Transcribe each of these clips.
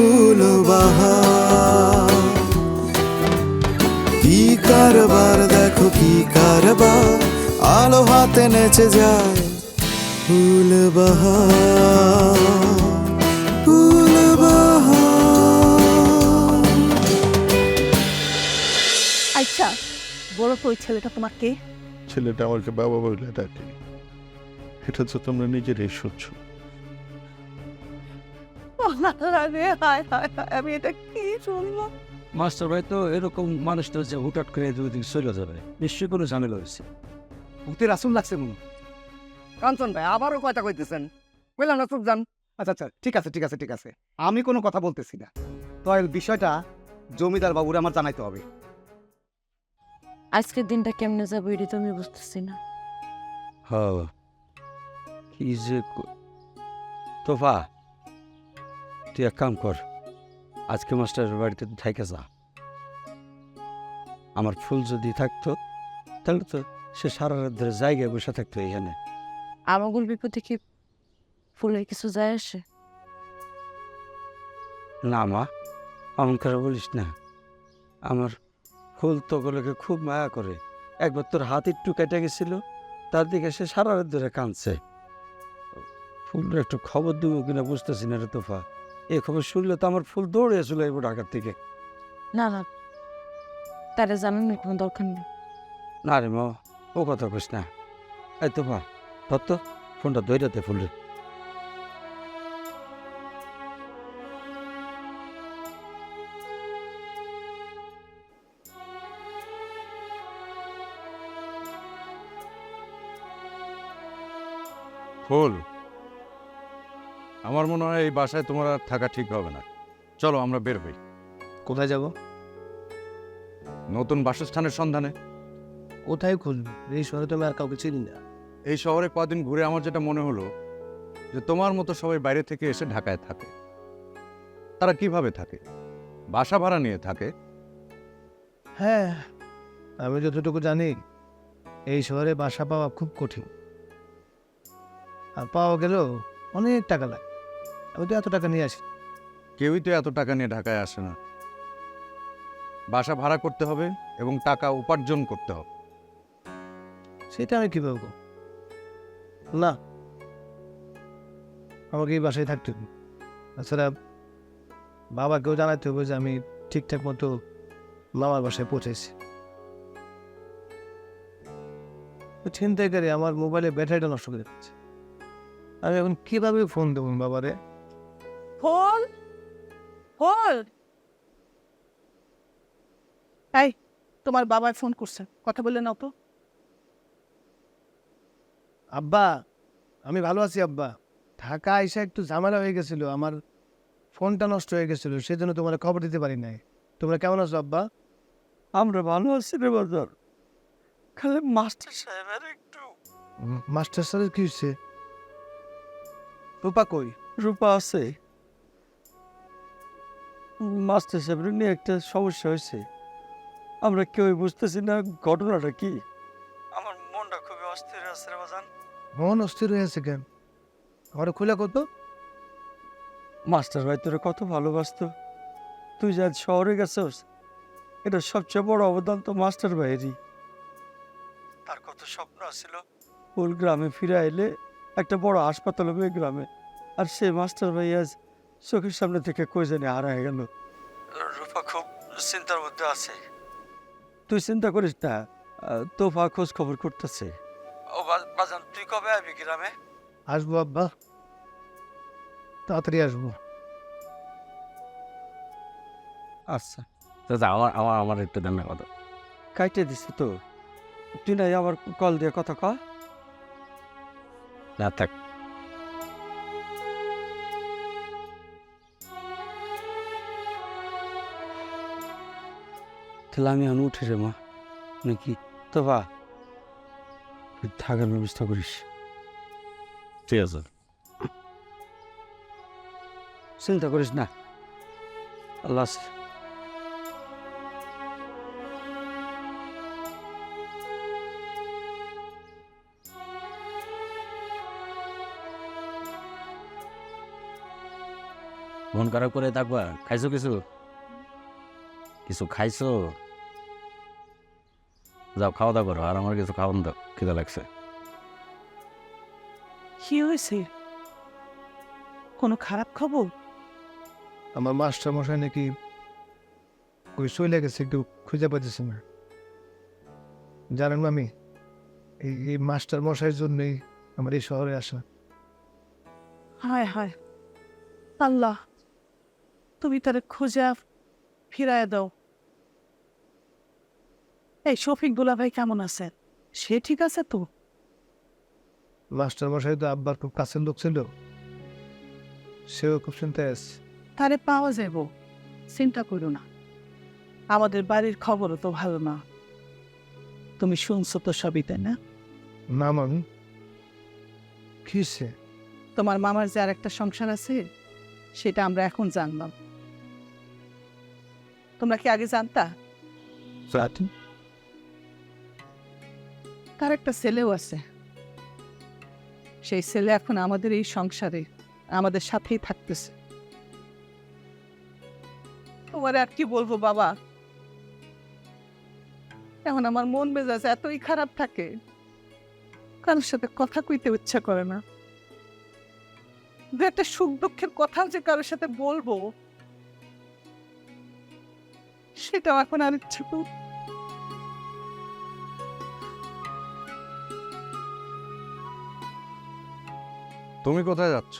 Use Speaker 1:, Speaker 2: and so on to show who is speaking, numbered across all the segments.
Speaker 1: ফুল বাহার কি কারবার দেখো কি কারবার। আলো হাতে নেচে যায় ফুল বাহার ফুল বাহার
Speaker 2: আচ্ছা বড় তো ওই ছেলেটা তোমার কে?
Speaker 3: ছেলেটা আমাকে বাবা বলে ডাকে। এটা তো তোমরা নিজেরাই শুনছ।
Speaker 2: আরে হায় হায় আমি এটা কি শুনলাম
Speaker 4: মাস্টার ভাই তো এরকম মানুষটা যে হুটহাট করে দুই দিন চলে যাবে নিশ্চয়ই কোনো ঝামেলা হয়েছে।
Speaker 5: ভূতের আসল লাগছে মনে কাঞ্চন ভাই আবারও কথা কইতেছেন? কইলাম না চুপ যান। আচ্ছা আচ্ছা ঠিক আছে ঠিক আছে ঠিক আছে। আমি কোনো কথা বলতেছি না। তো এই বিষয়টা জমিদার বাবুর আমার জানাইতে হবে।
Speaker 6: আজকের দিনটা কেমনে যাব এটা তো আমি বুঝতেছি না।
Speaker 4: হ্যাঁ কি যে তোফা তুই এক কাম কর আজকে মাস্টারের বাড়িতে থাইকে যা। আমার ফুল যদি থাকতো তাহলে তো সে সারা রাত ধরে জায়গায় বসে থাকতো এখানে
Speaker 6: আমাগুল বিপদে কি ফুলের কিছু যায় আসে?
Speaker 4: না মা অমন করে বলিস না। আমার ফুল তোগুলোকে খুব মায়া করে। একবার তোর হাত একটু কেটে গেছিল তার দিকে সে সারা রাত ধরে কাঁদছে। ফুলের একটু খবর দেবো কিনা বুঝতেছি না রে তোফা। এই খবর শুনলে তো আমার ফুল দৌড়ে চলে যাব ঢাকার থেকে
Speaker 6: না না তারা জানানোর কোনো দরকার নেই।
Speaker 4: না রে মা ও কথা কইস না। এই তোফা ধর তো ফোনটা দৈরাতে ফুল রে
Speaker 7: ফুল আমার মনে হয় এই বাসায় তোমার আর থাকা ঠিক হবে না। চলো আমরা বের হই।
Speaker 8: কোথায় যাব?
Speaker 7: নতুন বাসস্থানের সন্ধানে।
Speaker 8: কোথায় খুঁজবো এই শহরে তো আমি আর কাউকে চিনি না।
Speaker 7: এই শহরে কদিন ঘুরে আমার যেটা মনে হলো যে তোমার মতো সবাই বাইরে থেকে এসে ঢাকায় থাকে। তারা কীভাবে থাকে? বাসা ভাড়া নিয়ে থাকে?
Speaker 8: হ্যাঁ আমি যতটুকু জানি এই শহরে বাসা পাওয়া খুব কঠিন। আর পাওয়া গেলেও অনেক টাকা লাগে। আমি তো এত টাকা নিয়ে আসি।
Speaker 7: কেউই তো এত টাকা নিয়ে ঢাকায় আসে না। বাসা ভাড়া করতে হবে এবং টাকা উপার্জন করতে হবে।
Speaker 8: সেটা আমি কীভাবে করব? না আমাকে এই বাসায় থাকতে হবে। তাছাড়া বাবাকেও জানাতে হবে যে আমি ঠিকঠাক মতো মামার বাসায় পৌঁছেছি। তো ছিনতাইকারী আমার মোবাইলে ব্যাটারিটা নষ্ট করে দিচ্ছে। আমি এখন কীভাবে ফোন দেবো বাবারে?
Speaker 2: ফোন ফোন এই তোমার বাবাই ফোন করছে। কথা বলে নাও তো।
Speaker 8: আব্বা আমি ভালো আছি আব্বা। ঢাকা এসে একটু ঝামেলা হয়ে গেছিল। আমার ফোনটা নষ্ট হয়ে গেছিল সেজন্য তোমার খবর দিতে পারি নাই। তোমরা কেমন আছো আব্বা?
Speaker 4: আমরা ভালো আছি রে বাজার। খালি মাস্টার সাহেবের একটু।
Speaker 8: মাস্টার স্যারের কি হচ্ছে রূপা কই?
Speaker 4: রূপা আছে। মাস্টার সাহেবের নিয়ে একটা সমস্যা হয়েছে। আমরা কেউই বুঝতেছি না ঘটনাটা কি। আমার মনটা খুবই অস্থির আছে রে বাজান।
Speaker 8: মন অস্থির হয়ে আছে কেন? ঘরে খুলে কত?
Speaker 4: মাস্টার ভাই তোরে কত ভালোবাসতো। তুই যা শহরে গেছস এটা সবচেয়ে বড় অবদান তো মাস্টার ভাইয়েরই। তার কত স্বপ্ন ছিল ওর গ্রামে ফিরে এলে একটা বড় হাসপাতাল হবে গ্রামে। আর সে মাস্টার ভাই আজ চোখের সামনে থেকে কই জানি হারায় গেল। রূপা খুব চিন্তার মধ্যে আছে। তুই চিন্তা করিস না তোফা খোঁজ খবর করতেছে। ও বাজান তুই কবে আবি গ্রামে?
Speaker 8: আসব আব্বা। তাড়াতাড়ি আসব।
Speaker 4: আচ্ছা। দাদা আমার আমার আমার একটু দেন না কথা। কাইটে দিছি তো। তুই নাই আবার কল দিয়ে কথা ক। না থাক। তাহলে আমি এখন উঠে রে মা নাকি তো বা তুই থাকার ব্যবস্থা করিস।
Speaker 3: ঠিক আছে।
Speaker 4: চিন্তা করিস না। আল্লাহ
Speaker 9: মন খারাপ করে থাকবা? খাইছো কিছু? কিছু খাইছো? যাও খাওয়া দাওয়া করো আর আমার কিছু খাওয়ান দাও খিদা লাগছে।
Speaker 2: কি হয়েছে? কোনো খারাপ খবর?
Speaker 8: আমার মাস্টার মশাই নাকি কই চলে গেছে একটু খুঁজে পাইতেছে না। জানেন আমি এই এই মাস্টার মশাইয়ের জন্যই আমার এই শহরে আসা।
Speaker 2: হায় হায়। আল্লাহ তুমি তারে খুঁজে ফিরায় দাও। এই শফিক দুলা ভাই কেমন আছে সে ঠিক আছে তো?
Speaker 8: মাস্টার মশাই তো আব্বার খুব কাছের লোক ছিল। সেও খুব চিন্তায় আছে।
Speaker 2: তারে পাওয়া যাব চিন্তা করো না। আমাদের বাড়ির খবরও তো ভালো না। তুমি শুনছো তো সবই তাই না?
Speaker 8: না মামি। কিসে
Speaker 2: তোমার মামার যে আর একটা সংসার আছে সেটা আমরা এখন জানলাম। তোমরা কি আগে জানতা? তার একটা ছেলেও আছে। সেই ছেলে এখন আমাদের এই সংসারে, আমাদের সাথেই থাকতেছে। তোমার আর কি বলব বাবা? এখন আমার মন মেজাজ এতই খারাপ থাকে, কারোর সাথে কথা কইতে ইচ্ছা করে না। দু একটা সুখ দুঃখের কথা যে কারোর সাথে বলব, সেটাও এখন আর ইচ্ছে কর-
Speaker 7: তুমি কোথায় যাচ্ছ?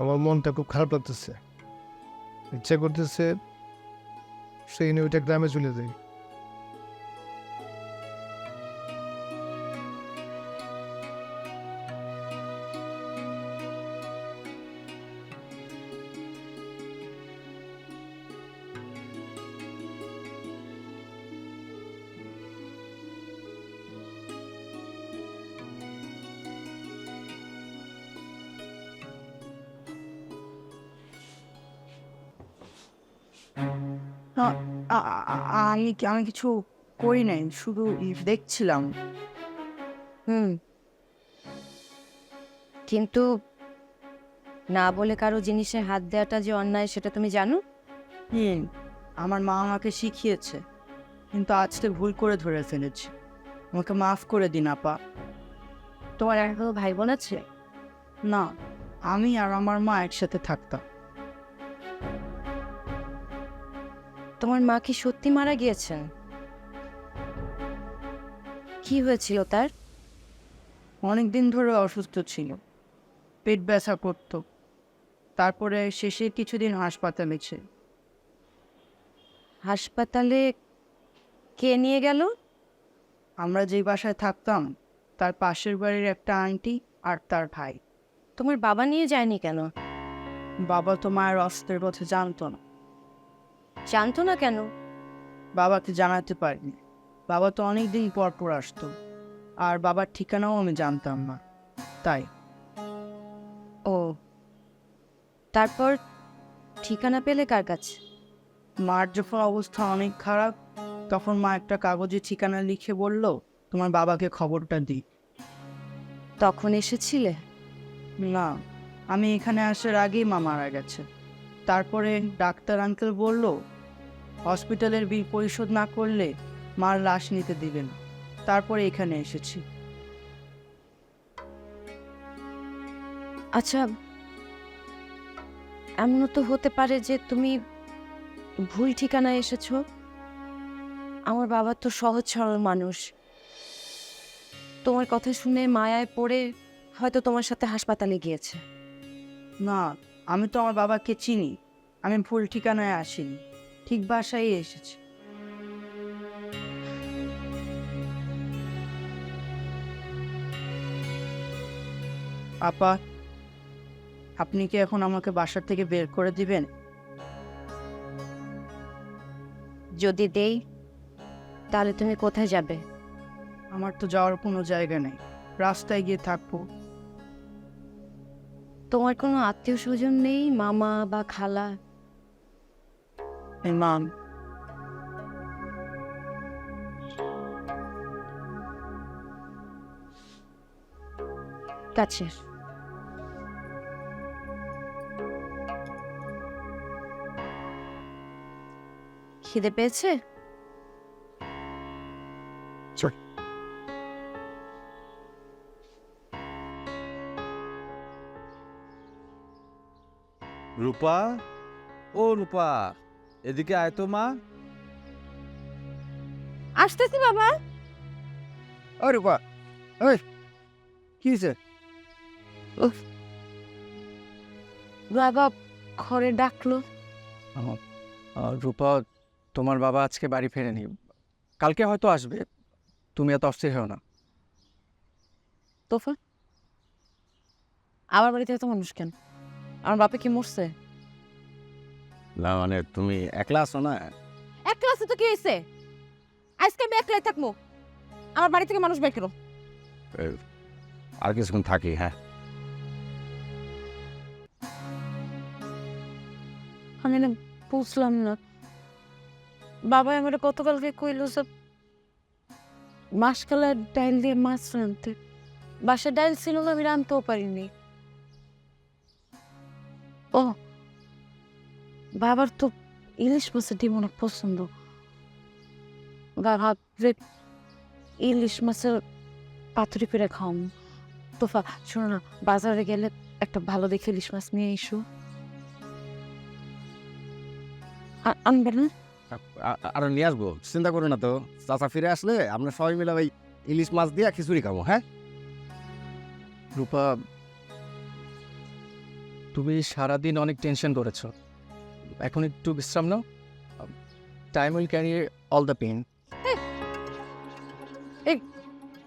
Speaker 8: আমার মনটা খুব খারাপ লাগতেছে। ইচ্ছা করতেছে সেই নিয়ে ওইটা গ্রামে চলে যাই।
Speaker 6: আ- আ- আ- আমি কি- আমি কিছু করি নাই শুধু দেখছিলাম।
Speaker 10: হুম। কিন্তু না বলে কারও জিনিসে হাত দেওয়াটা যে অন্যায় সেটা তুমি জানো?
Speaker 6: হুম আমার মা আমাকে শিখিয়েছে কিন্তু আজকে ভুল করে ধরে ফেলেছি। আমাকে মাফ করে দিন আপা।
Speaker 10: তোমার আর কোনো ভাই বোন আছে?
Speaker 6: না আমি আর আমার মা একসাথে থাকতাম।
Speaker 10: তোমার মা কি সত্যি মারা গিয়েছেন? কি হয়েছিল তার?
Speaker 6: অনেক দিন ধরে অসুস্থ ছিল। পেট ব্যথা করত। তারপরে শেষে কিছুদিন হাসপাতালে ছিল।
Speaker 10: হাসপাতালে কে নিয়ে গেল?
Speaker 6: আমরা যেই বাসায় থাকতাম তার পাশের বাড়ির একটা আন্টি আর তার ভাই।
Speaker 10: তোমার বাবা নিয়ে যায়নি কেন?
Speaker 6: বাবা তো মায়ের অস্ত্রের পথে জানতো না।
Speaker 10: জানতো না কেন?
Speaker 6: বাবাকে জানাতে পারিনি। বাবা তো অনেক দিন পর পর আসতো। আর বাবার ঠিকানাও আমি জানতাম না। তাই।
Speaker 10: ও। তারপর ঠিকানা পেলে কার কাছে?
Speaker 6: মার যখন অবস্থা অনেক খারাপ তখন মা একটা কাগজে ঠিকানা লিখে বলল তোমার বাবাকে খবরটা দিই।
Speaker 10: তখন এসেছিলে?
Speaker 6: না। আমি এখানে আসার আগেই মা মারা গেছে। তারপরে ডাক্তার আঙ্কেল বলল হসপিটালের বিল পরিশোধ না করলে মার লাশ নিতে দিবেন তারপরে এখানে এসেছি।
Speaker 10: আচ্ছা এমনও তো হতে পারে যে তুমি ভুল ঠিকানায় এসেছ। আমার বাবা তো সহজ সরল মানুষ। তোমার কথা শুনে মায়ায় পড়ে হয়তো তোমার সাথে হাসপাতালে গিয়েছে।
Speaker 6: না আমি তো আমার বাবাকে চিনি। আমি ভুল ঠিকানায় আসিনি। ঠিক বাসায় এসেছি। আপা আপনি কি এখন আমাকে বাসার থেকে বের করে দিবেন?
Speaker 10: যদি দেই তাহলে তুমি কোথায় যাবে?
Speaker 6: আমার তো যাওয়ার কোনো জায়গা নেই। রাস্তায় গিয়ে থাকব।
Speaker 10: তোমার কোনো আত্মীয় স্বজন নেই? মামা বা খালা?
Speaker 6: এই মাম
Speaker 10: কাছে খিদে পেয়েছে?
Speaker 11: রূপা? ও রূপা। এদিকে আয় তো মা।
Speaker 10: আসতেছি বাবা।
Speaker 5: ও রূপা ওই কি হয়েছে?
Speaker 10: বাবা ঘরে ডাকলো।
Speaker 4: রূপা তোমার বাবা আজকে বাড়ি ফেরেনি। কালকে হয়তো আসবে। তুমি এত অস্থির হও না।
Speaker 10: তোফা? আমার বাড়িতে এত মানুষ কেন? আমার বাপে কি মরছে?
Speaker 9: না মানে তুমি একলা আছো না?
Speaker 10: এক ক্লাসে তো কি হয়েছে আজকে আমি একলাই থাকব। আমার বাড়ি থেকে মানুষ বের করো।
Speaker 9: আর কিছুক্ষণ থাকি হ্যাঁ।
Speaker 10: আমি না বুঝলাম না। বাবা আমার গতকালকে কইল যে মাসকালা ডাইল দিয়ে মাছ রাঁধতে। বাসা ডাইল ছিল আমি রাঁধতেও পারিনি। ও বাবার তো ইলিশ মাছের ডিম অনেক পছন্দ। বাবা ইলিশ মাছের পাতুরি করে খাওয়াম। তোফা শোনো না বাজারে গেলে একটা ভালো দেখে ইলিশ মাছ নিয়ে এসো। আনবে না?
Speaker 9: আর নিয়ে আসব চিন্তা করো না তো। চাচা ফিরে আসলে আমরা সবাই মিলে ওই ইলিশ মাছ দিয়ে খিচুড়ি খাব হ্যাঁ?
Speaker 4: রূপা তুমি সারাদিন অনেক টেনশন করেছ। এখন একটু বিশ্রাম নাও। Time will carry all the pain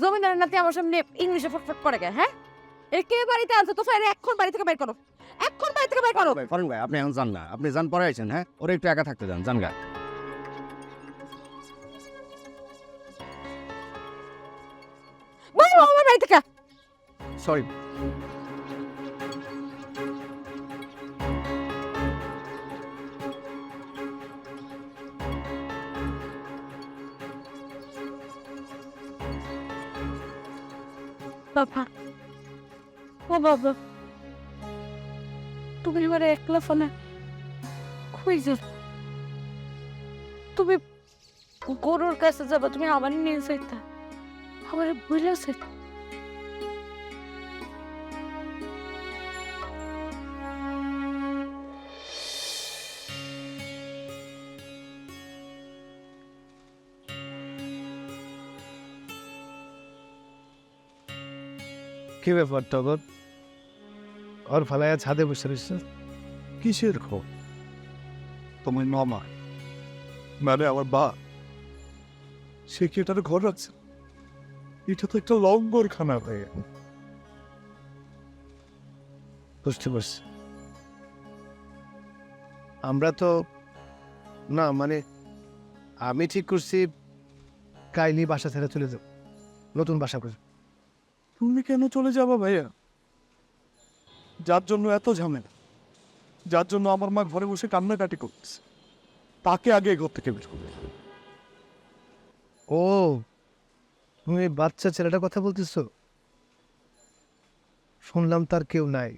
Speaker 10: জমিদারের নাতি আমার সামনে ইংলিশে ফটফট করে গে হ্যাঁ? এর কে বাড়িতে আনছো? তো ফেরে এখন বাড়ি থেকে বের করো। এখন বাড়ি থেকে বের করো।
Speaker 9: ভাই ফরেন ভাই আপনি এখন যান না। আপনি যান পরে আইছেন হ্যাঁ? ওরা একটু একা থাকতে যান গা।
Speaker 10: বাড়ি থেকে।
Speaker 4: সরি
Speaker 10: বাবা। ও বাবা। তুমি এবার একলা ফোনে কই যাও? তুমি গরুর কাছে যাবা, তুমি আমার নিয়ে যাইতা। আমার ভুলে যাইতা।
Speaker 8: কি ব্যাপার টগর? ওর ফালাইয়া ছাদে বসে রয়েছে
Speaker 3: কিসের খবর? তোমার মামা মানে আমার বা সে কি এটার ঘর আছে? এটা তো একটা লঙ্গর খানা হয়ে।
Speaker 8: বুঝতে পারছি। আমরা তো না মানে আমি ঠিক করছি কাইলি বাসা ছেড়ে চলে যাব। নতুন বাসা করে
Speaker 3: তুমি কেন চলে যাবা ভাইয়া? যার জন্য এত ঝামেলা যার জন্য আমার মা ঘরে বসে কান্নাকাটি করতেছে তাকে আগে ঘর থেকে বের করবে
Speaker 8: ও তুমি এই বাচ্চা ছেলেটার কথা বলতেছো? শুনলাম তার কেউ নাই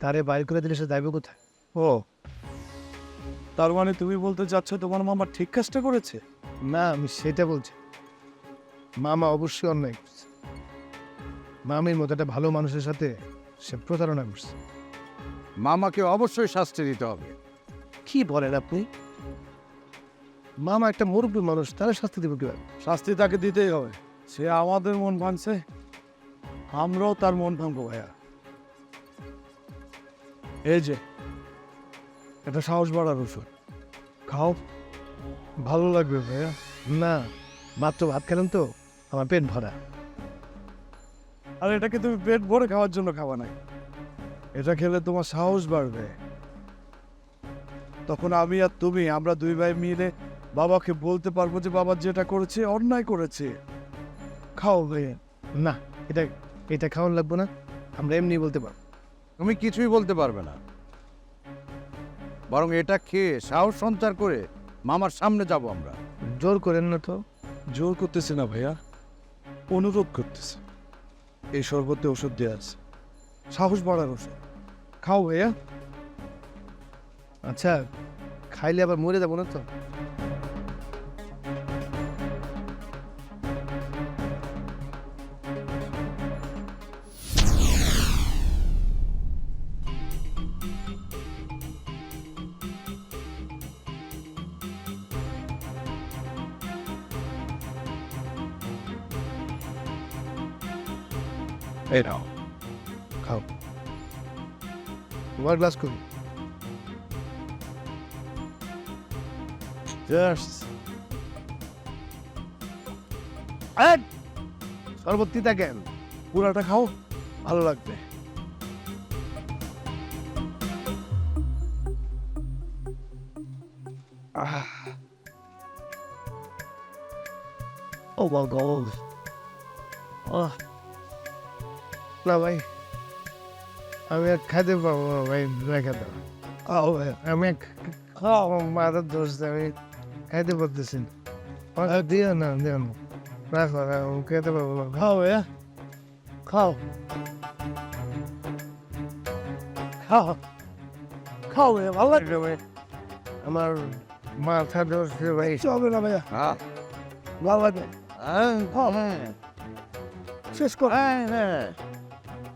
Speaker 8: তারে বাইর করে দিলে সে যাইবে কোথায়?
Speaker 3: ও তার মানে তুমি বলতে চাচ্ছ তোমার মামা ঠিক কাজটা করেছে?
Speaker 8: না আমি সেটা বলছি। মামা অবশ্যই অন্যায় মামির মতো একটা ভালো মানুষের সাথে সে প্রতারণা করছে।
Speaker 7: মামাকে অবশ্যই শাস্তি দিতে হবে।
Speaker 8: কি বলেন আপনি? মামা একটা মুরব্বী মানুষ তারা শাস্তি দেবে কীভাবে?
Speaker 3: শাস্তি তাকে দিতেই হবে। সে আমাদের মন ভাঙছে আমরাও তার মন ভাঙবো ভাইয়া। এই যে এটা সাহস বাড়ার ওষুধ খাও। ভালো লাগবে ভাইয়া।
Speaker 8: না মাত্র ভাত খেলেন তো আমার পেট ভরা।
Speaker 3: আর এটাকে তুমি পেট ভরে খাওয়ার জন্য খাওয়া নাই এটা খেলে তোমার সাহস বাড়বে। তখন আমি আর তুমি আমরা দুই ভাই মিলে বাবাকে বলতে পারব যে বাবা যেটা করেছে অন্যায় করেছে।
Speaker 8: খাও ভাই না এটা এটা খাওয়ান লাগবো না। আমরা এমনি বলতে পারব।
Speaker 7: তুমি কিছুই বলতে পারবে না। বরং এটা খেয়ে সাহস সঞ্চার করে মামার সামনে যাব আমরা।
Speaker 8: জোর করেন না তো।
Speaker 3: জোর করতেছে না ভাইয়া। অনুরোধ করতেছে। এই শরবতে ওষুধ দেওয়া আছে সাহস বাড়ার ওষুধ খাও ভাইয়া।
Speaker 8: আচ্ছা খাইলে আবার মরে যাব না তো? এই নাও খাও তোমার গ্লাস করি Cheers. এই, শরবত তিতা কেন
Speaker 3: পুরাটা খাও ভালো লাগবে
Speaker 8: Oh my god. Oh. না ভাই আমি আর খাইতে পারব না ভাই রেখে দাও ও ভাই। আমি আর খাও মাথার দোষ আমি খাইতে পারতেছি না। দিও না দিও না। রাখো রাখো খেতে পারব না। খাও ভাইয়া খাও। খাও। খাও ভাইয়া ভালো লাগবে ভাই আমার মাথা দোষ ভাই। চলবে না ভাইয়া।
Speaker 7: হ্যাঁ।
Speaker 8: ভালো লাগবে খাও। শেষ কর।
Speaker 7: হ্যাঁ হ্যাঁ।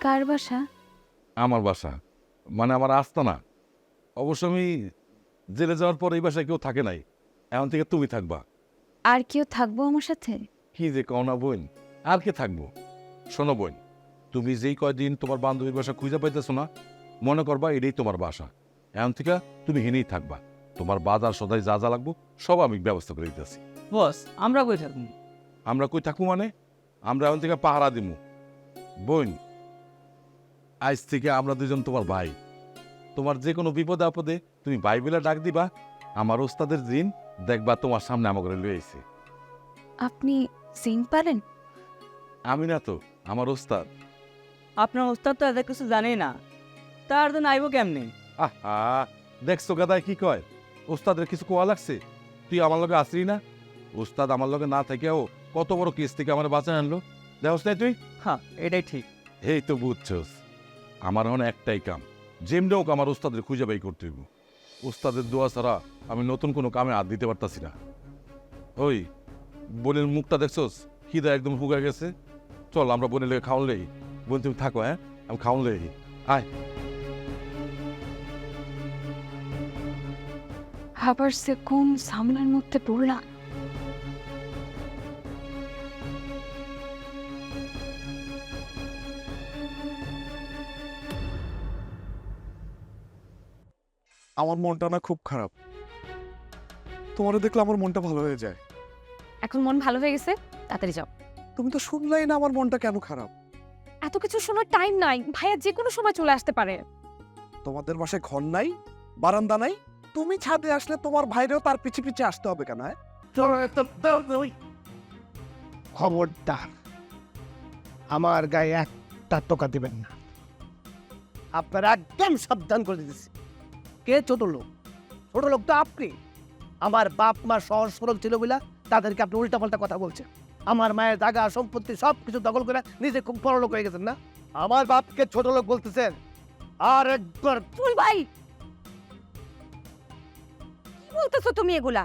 Speaker 10: কার বাসা?
Speaker 7: আমার বাসা। মানে আমার আস্তানা। অবশ্য আমি জেলে যাওয়ার পর এই বাসায় কেউ থাকে নাই। এখন থেকে তুমি থাকবা।
Speaker 10: আর কেউ থাকব আমার সাথে?
Speaker 7: কি যে কও না বোন? আর কে থাকব? শোনো বোন তুমি যেই কয়দিন তোমার বান্ধবীর বাসা খুঁজে পাইতেছো না মনে করবা এটাই তোমার বাসা। এখন থেকে তুমি হেনেই থাকবা। তোমার বাজার সদাই যা যা লাগবো সব আমি ব্যবস্থা করে দিতেছি।
Speaker 6: বস আমরা কই থাকব?
Speaker 7: আমরা কই থাকব মানে? আমরা এখন থেকে পাহারা দিমু। বোন আজ থেকে আমরা দুজন তোমার ভাই। তোমার যে কোনো বিপদে আপদে তুমি বাইবেলে ডাক দিবা আমার ওস্তাদের দিন দেখবা তোমার সামনে আমাকে লইছে
Speaker 10: আপনি সিং পারেন?
Speaker 7: আমি না তো আমার ওস্তাদ।
Speaker 6: আপনার ওস্তাদ তো এত কিছু জানেই না। তার জন্য আইব কেমনে?
Speaker 7: আহা দেখছ গাদায় কি কয়? ওস্তাদের কিছু কোয়া লাগছে? তুই আমার লগে আসলি না? ওস্তাদ আমার লগে না থেকেও কত বড় কেস থেকে আমার বাঁচায় আনলো। নাই তুই?
Speaker 6: হ্যাঁ এটাই ঠিক।
Speaker 7: এই তো বুঝছস। আমার এখন একটাই কাম। যেমনি হোক আমার ওস্তাদের খুঁজে বাই করতে হইব। ওস্তাদের দোয়া ছাড়া আমি নতুন কোনো কামে হাত দিতে পারতাছি না। ওই, বোনের মুখটা দেখছস? খিদা একদম হুগা গেছে। চল, আমরা বোনের লেগে খাওয়ান লেই। বোন, তুমি থাকো হ্যাঁ? আমি খাওয়ান লেই। আয়।
Speaker 10: আবার সে কোন ঝামেলার মধ্যে পড়লাম?
Speaker 3: আমার মনটা না খুব খারাপ। তোমারে দেখলে আমার মনটা ভালো হয়ে যায়।
Speaker 10: এখন মন ভালো হয়ে গেছে তাড়াতাড়ি যাও।
Speaker 3: তুমি তো শুনলাই না আমার মনটা কেন খারাপ।
Speaker 10: এত কিছু শোনার টাইম নাই ভাইয়া যে কোনো সময় চলে আসতে পারে।
Speaker 3: তোমাদের বাসায় ঘর নাই বারান্দা নাই তুমি ছাদে আসলে তোমার ভাইরেও তার পিছে পিছে আসতে হবে কেন হ্যাঁ?
Speaker 8: খবরদার আমার গায়ে একটা টোকা দিবেন না। আপনারা একদম সাবধান করে দিতেছি কে? ছোট লোক। ছোট লোক তো আপনি আমার বাপ মা সহজ সরল ছিল বলে তাদেরকে আপনি উল্টাপাল্টা কথা বলছেন। আমার মায়ের জায়গা সম্পত্তি সব কিছু দখল করে নিজে খুব বড় লোক হয়ে গেছেন না? আমার বাপকে ছোট লোক বলতেছেন। আর একবার
Speaker 10: তুই ভাই! বলতেছো তুমি এগুলা?